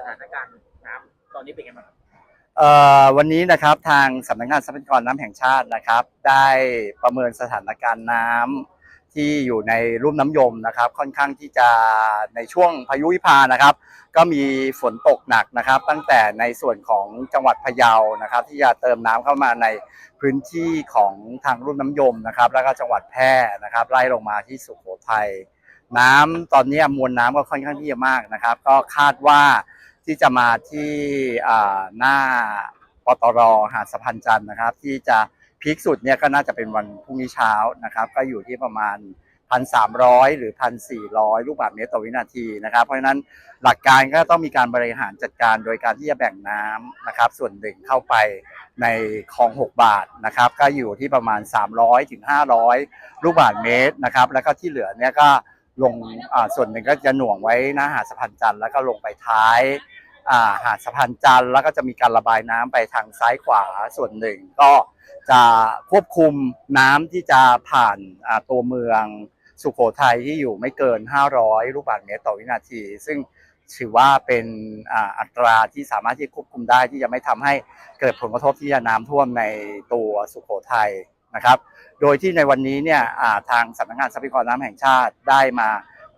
สถานการณ์น้ำตอนนี้เป็นไงบ้างครับเอ่อวันนี้นะครับทางสำนักงานทรัพยากรน้ำแห่งชาตินะครับ ได้ประเมินสถานการณ์น้ำที่อยู่ในรุ่มน้ำยมนะครับ ค่อนข้างที่จะในช่วงพายุวิภานะครับ ก็มีฝนตกหนักนะครับ ตั้งแต่ในส่วนของจังหวัดพะเยานะครับ ที่จะเติมน้ำเข้ามาในพื้นที่ของทางรุ่มน้ำยมนะครับ แล้วก็จังหวัดแพร่นะครับ ไล่ลงมาที่สุโขทัยน้ำตอนนี้มวลน้ำก็ค่อนข้างที่จะมากนะครับ ก็คาดว่า ที่จะมาที่หน้าปตรหาดสะพานจันทร์นะครับ ที่จะพีคสุดเนี่ยก็น่าจะเป็นวันพรุ่งนี้เช้านะครับ ก็อยู่ที่ประมาณ 1,300 หรือ 1,400 ลูกบาศก์เมตรต่อวินาทีนะครับ เพราะฉะนั้นหลักการก็ต้องมีการบริหารจัดการโดยการที่จะแบ่งน้ำนะครับ ส่วนหนึ่งเข้าไปในคลอง 6 บาทนะครับ ก็อยู่ที่ประมาณ 300ถึง500 ลูกบาศก์เมตรนะครับ แล้วก็ที่เหลือเนี่ยก็ลงอ่าส่วนหนึ่งก็จะหน่วงไว้หน้าหาดสะพานจันทร์แล้วก็ลงไปท้าย หาดสะพานจันทร์แล้วก็จะมีการระบายน้ำไปทางซ้ายขวาส่วนหนึ่ง ก็จะควบคุมน้ำที่จะผ่านตัวเมืองสุโขทัยที่อยู่ไม่เกิน 500 ลูกบาศก์เมตรต่อวินาที ซึ่งถือว่าเป็นอัตราที่สามารถที่ควบคุมได้ที่จะไม่ทำให้เกิดผลกระทบที่จะน้ำท่วมในตัวสุโขทัยนะครับ โดยที่ในวันนี้เนี่ยทางสำนักงานทรัพยากรน้ำแห่งชาติได้มา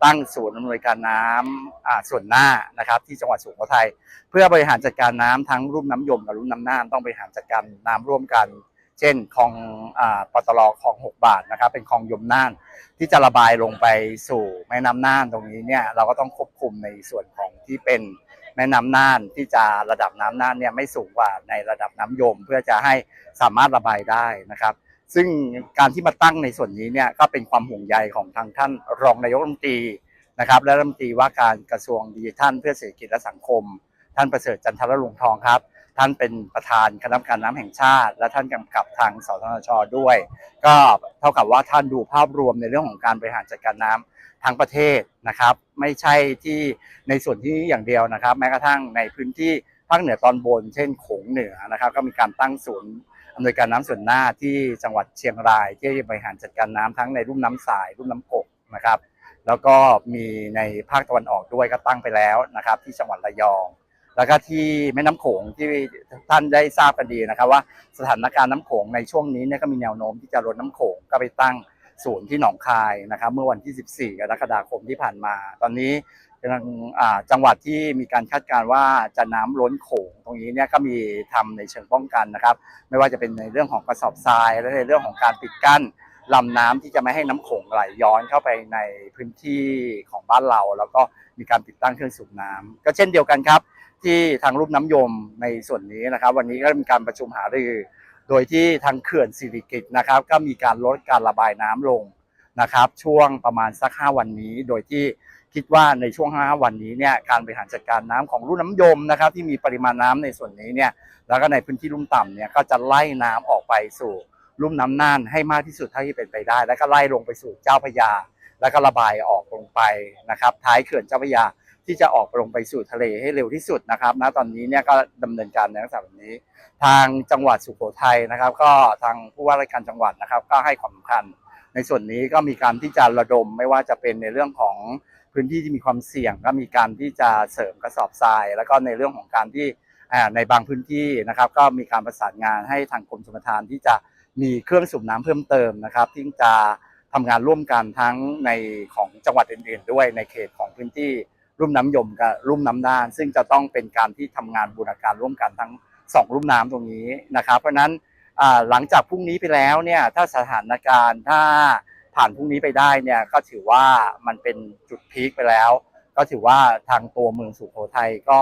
ตั้งศูนย์อำนวยการน้ำอ่าส่วนหน้านะครับ ที่จังหวัดสุโขทัยเพื่อบริหารจัดการน้ำทั้งรุ่มน้ำยมกับรุ่มน้ำน่านต้องบริหารจัดการน้ำร่วมกัน เช่นคลองอปตลคลอง 6 บาทนะครับ เป็นคลองยมน่านที่จะระบายลงไปสู่แม่น้ำน่านตรงนี้เนี่ยเราก็ต้องควบคุมในส่วนของที่เป็นแม่น้ำน่านที่จะระดับน้ำน่านเนี่ยไม่สูงกว่าในระดับน้ำยม เพื่อจะให้สามารถระบายได้นะครับ ซึ่งการที่มาตั้งในส่วนนี้เนี่ยก็เป็นความห่วงใยของทางท่านรองนายกรัฐมนตรีนะครับ และรัฐมนตรีว่าการกระทรวงดิจิทัลเพื่อเศรษฐกิจและสังคม ท่านประเสริฐจันทรลวงทองครับ ท่านเป็นประธานคณะกรรมการน้ำแห่งชาติ และท่านกำกับทางสทนชด้วย ก็เท่ากับว่าท่านดูภาพรวมในเรื่องของการบริหารจัดการน้ำทั้งประเทศนะครับ ไม่ใช่ที่ในส่วนที่อย่างเดียวนะครับ แม้กระทั่งในพื้นที่ภาคเหนือตอนบน เช่นโขงเหนือนะครับ ก็มีการตั้งศูนย์ อำนวยการน้ำส่วนหน้าที่จังหวัดเชียงราย ที่บริหารจัดการน้ำทั้งในรุ่มน้ำสายรุ่มน้ำกกนะครับ แล้วก็มีในภาคตะวันออกด้วยก็ตั้งไปแล้วนะครับ ที่จังหวัดระยอง แล้วก็ที่แม่น้ำโขงที่ท่านได้ทราบกันดีนะครับ ว่าสถานการณ์น้ำโขงในช่วงนี้เนี่ยก็มีแนวโน้มที่จะลดน้ำโขงก็ไปตั้งศูนย์ที่หนองคายนะครับ เมื่อวันที่ 14 กรกฎาคมที่ผ่านมา ตอนนี้ ทางอ่าจังหวัดที่มีการคาดการณ์ว่าจะน้ำล้นโขงตรงนี้เนี่ยก็มีทำในเชิงป้องกันนะครับ ไม่ว่าจะเป็นในเรื่องของกระสอบทราย และในเรื่องของการปิดกั้นลำน้ำที่จะไม่ให้น้ำโขงไหลย้อนเข้าไปในพื้นที่ของบ้านเรา แล้วก็มีการติดตั้งเครื่องสูบน้ำก็เช่นเดียวกันครับ ที่ทางรูปน้ำยมในส่วนนี้นะครับ วันนี้ก็มีการประชุมหารือ โดยที่ทางเขื่อนสิริกิตนะครับ ก็มีการลดการระบายน้ำลงนะครับ ช่วงประมาณสัก 5 วันนี้โดยที่ คิดว่าในช่วง 5 วันนี้เนี่ยการบริหารจัดการน้ำของรุ่มน้ำยมนะครับที่มีปริมาณน้ำในส่วนนี้เนี่ยแล้วก็ในพื้นที่ลุ่มต่ำเนี่ยก็จะไล่น้ำออกไปสู่ลุ่มน้ำน่านให้มากที่สุดเท่าที่เป็นไปได้ แล้วก็ไล่ลงไปสู่เจ้าพระยา แล้วก็ระบายออกลงไปนะครับท้ายเขื่อนเจ้าพระยาที่จะออกลงไปสู่ทะเลให้เร็วที่สุดนะครับณตอนนี้เนี่ยก็ดำเนินการในลักษณะแบบนี้ ทางจังหวัดสุโขทัยนะครับ ก็ทางผู้ว่าราชการจังหวัดนะครับ ก็ให้ความสำคัญ ในส่วนนี้ก็มีการที่จะระดมไม่ว่าจะเป็นในเรื่องของพื้นที่ที่มีความเสี่ยงก็มีการที่จะเสริมกระสอบทราย แล้วก็ในเรื่องของการที่ในบางพื้นที่นะครับ ก็มีการประสานงานให้ทางกรมชลประทานที่จะมีเครื่องสูบน้ำเพิ่มเติมนะครับที่จะทำงานร่วมกันทั้งในของจังหวัดอื่นๆ ด้วยในเขตของพื้นที่รุ่มน้ำยมกับรุ่มน้ำน่าน ซึ่งจะต้องเป็นการที่ทำงานบูรณาการร่วมกันทั้งสองรุ่มน้ำตรงนี้นะครับ เพราะฉะนั้น หลังจากพรุ่งนี้ไปแล้วเนี่ยถ้าสถานการณ์ถ้าผ่านพรุ่งนี้ไปได้เนี่ยก็ถือว่ามันเป็นจุดพีคไปแล้ว ก็ถือว่าทางตัวเมืองสุโขทัยก็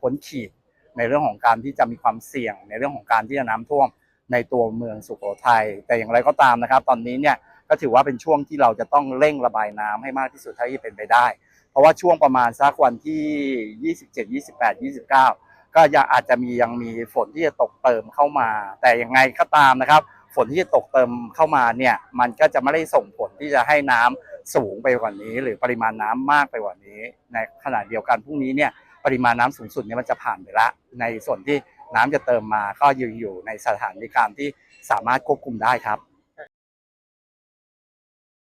พ้นขีดในเรื่องของการที่จะมีความเสี่ยง ในเรื่องของการที่จะน้ำท่วมในตัวเมืองสุโขทัยแต่อย่างไรก็ตามนะครับ ตอนนี้เนี่ยก็ถือว่าเป็นช่วงที่เราจะต้องเร่งระบายน้ำให้มากที่สุดเท่าที่เป็นไปได้ เพราะว่าช่วงประมาณสักวันที่ 27 28 29 ก็ยังอาจจะมียังมีฝนที่จะตกเติมเข้ามา แต่ยังไงก็ตามนะครับ ฝนที่จะตกเติมเข้ามาเนี่ยมันก็จะไม่ได้ส่งผลที่จะให้น้ำสูงไปกว่านี้ หรือปริมาณน้ำมากไปกว่านี้ ในขณะเดียวกันพรุ่งนี้เนี่ยปริมาณน้ำสูงสุดเนี่ยมันจะผ่านไปละ ในส่วนที่น้ำจะเติมมาก็อยู่อยู่ในสถานการณ์ที่สามารถควบคุมได้ครับ